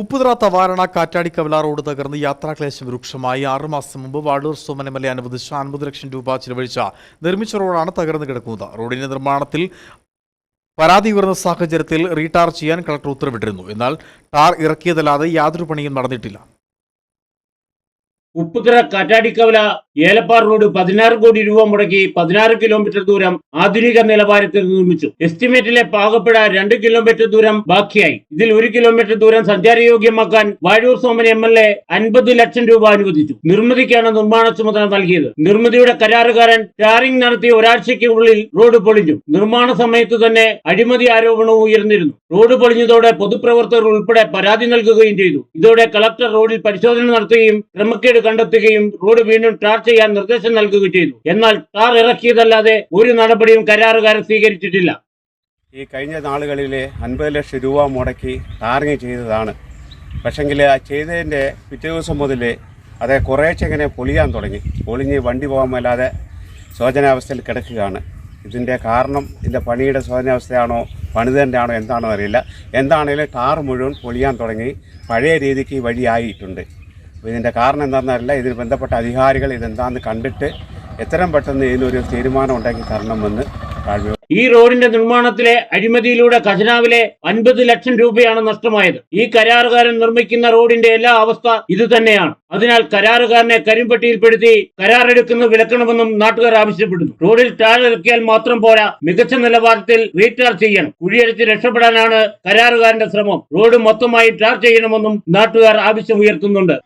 Upputhara Thavarana Kattadikkavala road തകർന്ന് യാത്രാക്ലേശം രൂക്ഷമായി. ആറുമാസം മുമ്പ് വാടൂർ എ അനുവദിച്ച അൻപത് ലക്ഷം രൂപ ചിലവഴിച്ച നിർമ്മിച്ച റോഡാണ് തകർന്നു കിടക്കുന്നത്. റോഡിന്റെ നിർമ്മാണത്തിൽ പരാതി ഉയർന്ന സാഹചര്യത്തിൽ റീടാർ ചെയ്യാൻ കളക്ടർ ഉത്തരവിട്ടിരുന്നു. എന്നാൽ ടാർ ഇറക്കിയതല്ലാതെ യാതൊരു പണിയും നടന്നിട്ടില്ല. ഉപ്പുതറ കാറ്റാടിക്കവല ഏലപ്പാർ റോഡ് പതിനാറ് കോടി രൂപ മുടക്കി പതിനാറ് കിലോമീറ്റർ ദൂരം ആധുനിക നിലവാരത്തിൽ നിർമ്മിച്ചു. എസ്റ്റിമേറ്റിലെ പാകപ്പെട രണ്ട് കിലോമീറ്റർ ദൂരം ബാക്കിയായി. ഇതിൽ ഒരു കിലോമീറ്റർ ദൂരം സഞ്ചാരയോഗ്യമാക്കാൻ Vazhoor Soman M L A അൻപത് ലക്ഷം രൂപ അനുവദിച്ചു. നിർമ്മിതിക്കാണ് നിർമ്മാണ ചുമതല നൽകിയത്. നിർമ്മിതിയുടെ കരാറുകാരൻ ടാറിംഗ് നടത്തിയ ഒരാഴ്ചയ്ക്ക് ഉള്ളിൽ റോഡ് പൊളിഞ്ഞു. നിർമ്മാണ സമയത്ത് തന്നെ അഴിമതി ആരോപണവും ഉയർന്നിരുന്നു. റോഡ് പൊളിഞ്ഞതോടെ പൊതുപ്രവർത്തകർ ഉൾപ്പെടെ പരാതി നൽകുകയും ചെയ്തു. ഇതോടെ കളക്ടർ റോഡിൽ പരിശോധന നടത്തുകയും ക്രമക്കേട് കണ്ടെത്തുകയും റോഡ് വീണ്ടും ടാർ ചെയ്യാൻ നിർദ്ദേശം നൽകുകയും ചെയ്തു. എന്നാൽ ടാർ ഇറക്കിയതല്ലാതെ ഒരു നടപടിയും കരാറുകാരൻ സ്വീകരിച്ചിട്ടില്ല. ഈ കഴിഞ്ഞ നാളുകളിൽ അൻപത് ലക്ഷം രൂപ മുടക്കി ടാറിങ് ചെയ്തതാണ്. പക്ഷെങ്കിൽ ആ ചെയ്തതിന്റെ പിറ്റേ ദിവസം മുതൽ അത് കുറേശ്ശെ ഇങ്ങനെ പൊളിയാൻ തുടങ്ങി. പൊളിഞ്ഞ് വണ്ടി പോകാൻ മേലാതെ ശോചനാവസ്ഥയിൽ കിടക്കുകയാണ്. ഇതിന്റെ കാരണം ഇതിന്റെ പണിയുടെ ശോചനാവസ്ഥയാണോ പണിതന്റെ ആണോ എന്താണോ അറിയില്ല. എന്താണെങ്കിലും ടാർ മുഴുവൻ പൊളിയാൻ തുടങ്ങി. പഴയ രീതിക്ക് വഴിയായിട്ടുണ്ട് ഇതിന്റെ കാരണം എന്താണെന്നറിയില്ല. ഇതിന് ബന്ധപ്പെട്ട അധികാരികൾ ഇതെന്താണെന്ന് കണ്ടിട്ട് എത്രയും പെട്ടെന്ന് ഇതിനൊരു തീരുമാനം ഉണ്ടാക്കി തരണമെന്ന് ഈ റോഡിന്റെ നിർമ്മാണത്തിലെ അഴിമതിയിലൂടെ ഖജനാവിലെ അൻപത് ലക്ഷം രൂപയാണ് നഷ്ടമായത്. ഈ കരാറുകാരൻ നിർമ്മിക്കുന്ന റോഡിന്റെ എല്ലാ അവസ്ഥ ഇത് തന്നെയാണ്. അതിനാൽ കരാറുകാരനെ കരിമ്പട്ടിയിൽപ്പെടുത്തി കരാറെടുക്കുന്ന വിലക്കണമെന്നും നാട്ടുകാർ ആവശ്യപ്പെടുന്നു. റോഡിൽ ടാർ ഇറക്കിയാൽ മാത്രം പോരാ മികച്ച നിലവാരത്തിൽ റീടാർ ചെയ്യണം. കുഴിയടിച്ച് രക്ഷപ്പെടാനാണ് കരാറുകാരന്റെ ശ്രമം. റോഡ് മൊത്തമായി ടാർ ചെയ്യണമെന്നും നാട്ടുകാർ ആവശ്യം ഉയർത്തുന്നുണ്ട്.